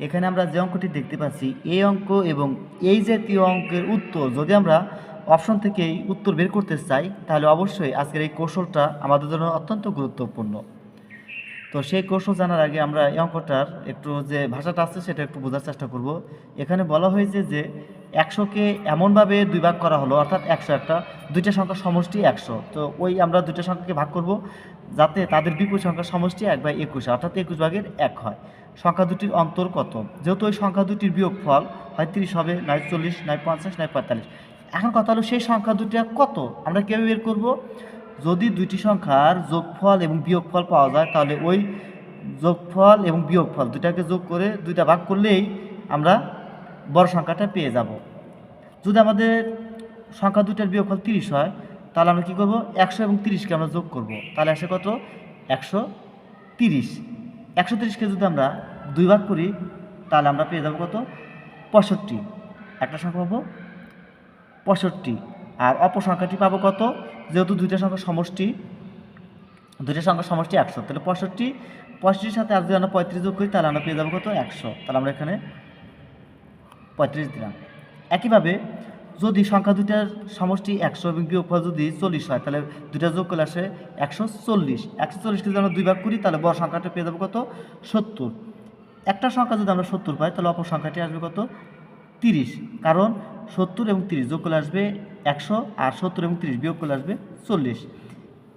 এখানে আমরা যে অঙ্কটি দেখতে পাচ্ছি এই অঙ্ক এবং এই জাতীয় অঙ্কের উত্তর, যদি আমরা অপশন থেকেই উত্তর বের করতে চাই, তাহলে অবশ্যই আজকের এই কৌশলটা আমাদের জন্য অত্যন্ত গুরুত্বপূর্ণ। তো সেই কৌশল জানার আগে আমরা এই অঙ্কটার একটু যে ভাষাটা আছে, সেটা একটু বোঝার চেষ্টা করব। এখানে বলা হয়েছে যে একশোকে এমনভাবে দুই ভাগ করা হলো, অর্থাৎ একশো একটা। দুইটা সংখ্যার সমষ্টি একশো। তো ওই আমরা দুইটা সংখ্যাকে ভাগ করব যাতে তাদের বিপুল সংখ্যার সমষ্টি এক বাই একুশ, অর্থাৎ একুশ ভাগের এক হয়। সংখ্যা দুটির অন্তর কত? যেহেতু ওই সংখ্যা দুটির বিয়োগ ফল হয় তিরিশ হবে, নয় চল্লিশ, নয় পঞ্চাশ, নয় পঁয়তাল্লিশ। এখন কথা হলো সেই সংখ্যা দুটি কত? আমরা কীভাবে বের করব? যদি দুইটি সংখ্যার যোগফল এবং বিয়োগফল পাওয়া যায়, তাহলে ওই যোগফল এবং বিয়োগফল দুটাকে যোগ করে দুইটা ভাগ করলেই আমরা বড় সংখ্যাটা পেয়ে যাব। যদি আমাদের সংখ্যা দুটার বিয়োগফল তিরিশ হয়, তাহলে আমরা কী করব? একশো এবং তিরিশকে আমরা যোগ করব। তাহলে আসে কত? একশো তিরিশ। একশো তিরিশকে যদি আমরা দুই ভাগ করি, তাহলে আমরা পেয়ে যাব কত? পঁয়ষট্টি। একটা সংখ্যা পাবো? পঁয়ষট্টি। আর অপর সংখ্যাটি পাবো কত? যেহেতু দুইটা সংখ্যা সমষ্টি, দুইটা সংখ্যা সমষ্টি একশো। তাহলে পঁয়ষট্টি, পঁয়ষট্টির সাথে আর যদি আমরা পঁয়ত্রিশ যোগ করি, তাহলে আমরা পেয়ে যাব কত? একশো। তাহলে আমরা এখানে পঁয়ত্রিশ দিলাম। একইভাবে যদি সংখ্যা দুইটার সমষ্টি একশো এবং বিয়োগফল যদি চল্লিশ হয়, তাহলে দুইটা যোগ করলে আসে একশো চল্লিশ। একশো চল্লিশকে যদি আমরা দুই ভাগ করি, তাহলে বড় সংখ্যাটা পেয়ে যাব কত? সত্তর। একটা সংখ্যা যদি আমরা সত্তর পাই, তাহলে অপর সংখ্যাটি আসবে কত? তিরিশ। কারণ সত্তর এবং তিরিশ যোগ করলে আসবে একশো আর সত্তর এবং তিরিশ বিয়োগ করলে আসবে চল্লিশ।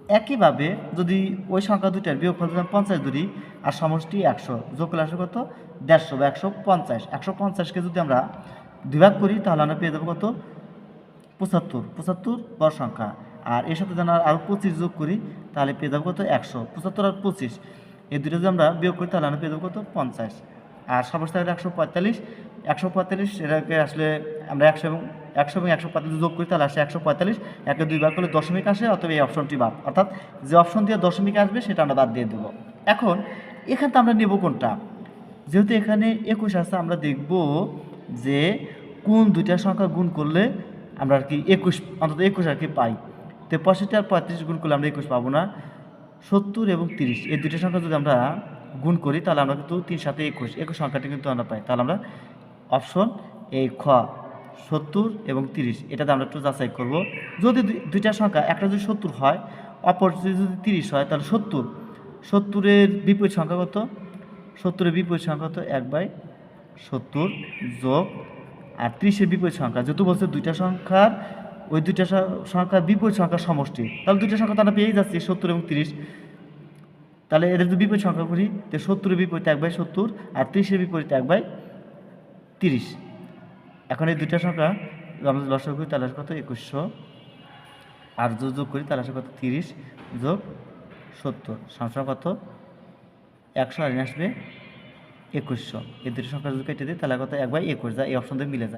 একইভাবে যদি ওই সংখ্যা দুইটার বিয়োগফল যদি পঞ্চাশ ধরি আর সমষ্টি একশো, যোগ করলে আসবে কত? দেড়শো বা একশো পঞ্চাশ। একশো পঞ্চাশকে যদি আমরা দুই ভাগ করি, তাহলে আমরা পেয়ে যাব কত? পঁচাত্তর। পঁচাত্তর বড় সংখ্যা। আর এর সাথে আমরা আরও পঁচিশ যোগ করি, তাহলে পেয়ে যাব কত? একশো। পঁচাত্তর আর পঁচিশ। এই দুটো যদি আমরা বিয়োগ করি, তাহলে আমরা পেয়ে যাব কত? পঞ্চাশ। আর সমস্ত একশো পঁয়তাল্লিশ। একশো পঁয়তাল্লিশ এটাকে আসলে আমরা একশো এবং একশো এবং একশো পঁয়তাল্লিশ যোগ করি তাহলে আসে একশো পঁয়তাল্লিশ। একে দুই ভাগ করলে দশমিক আসে অথবা এই অপশনটি বাদ। অর্থাৎ যে অপশন দিয়ে দশমিক আসবে, সেটা আমরা বাদ দিয়ে দেবো। এখন এখান থেকে আমরা নেব কোনটা? যেহেতু এখানে একুশ আছে, আমরা দেখব যে কোন দুইটা সংখ্যা গুণ করলে আমরা আর কি একুশ, অন্তত একুশ আর কি পাই। তো পঁয়ষট্টি আর পঁয়ত্রিশ গুণ করলে আমরা একুশ পাবো না। সত্তর এবং তিরিশ, এই দুইটা সংখ্যা যদি আমরা গুণ করি, তাহলে আমরা কিন্তু তিন সাথে একুশ একুশ সংখ্যাটি কিন্তু আমরা পাই। তাহলে আমরা অপশন এই খ সত্তর এবং তিরিশ। এটাতে আমরা একটু যাচাই করব। যদি দুই- দুইটা সংখ্যা, একটা যদি সত্তর হয়, অপর যদি তিরিশ হয়, তাহলে সত্তর। সত্তরের বিপরীত সংখ্যা কত? সত্তরের বিপরীত সংখ্যা কত? এক বাই সত্তর যোগ, আর ত্রিশের বিপরীত সংখ্যা। যেহেতু বলছে দুইটা সংখ্যার, ওই দুইটা সংখ্যার বিপরীত সংখ্যার সমষ্টি। তাহলে দুইটা সংখ্যা তো আমরা পেয়েই যাচ্ছি, সত্তর এবং তিরিশ। তাহলে এদের যদি বিপরীত সংখ্যা করি, তো সত্তরের বিপরীতে এক বাই সত্তর, আর ত্রিশের বিপরীতে এক বাই তিরিশ। এখন এই দুইটা সংখ্যা আমরা লসক করি, তাহলে কত? একুশশো। আর যোগ যোগ করি, তাহলে কত? তিরিশ যোগ সত্তর। সংসার কত? একশো আর আসবে একুশশো। এই দুটো সংখ্যা যদি কেটে দিই, তাহলে কত? এক বাই একুশ যায় এই অপশন দিয়ে মিলে যায়।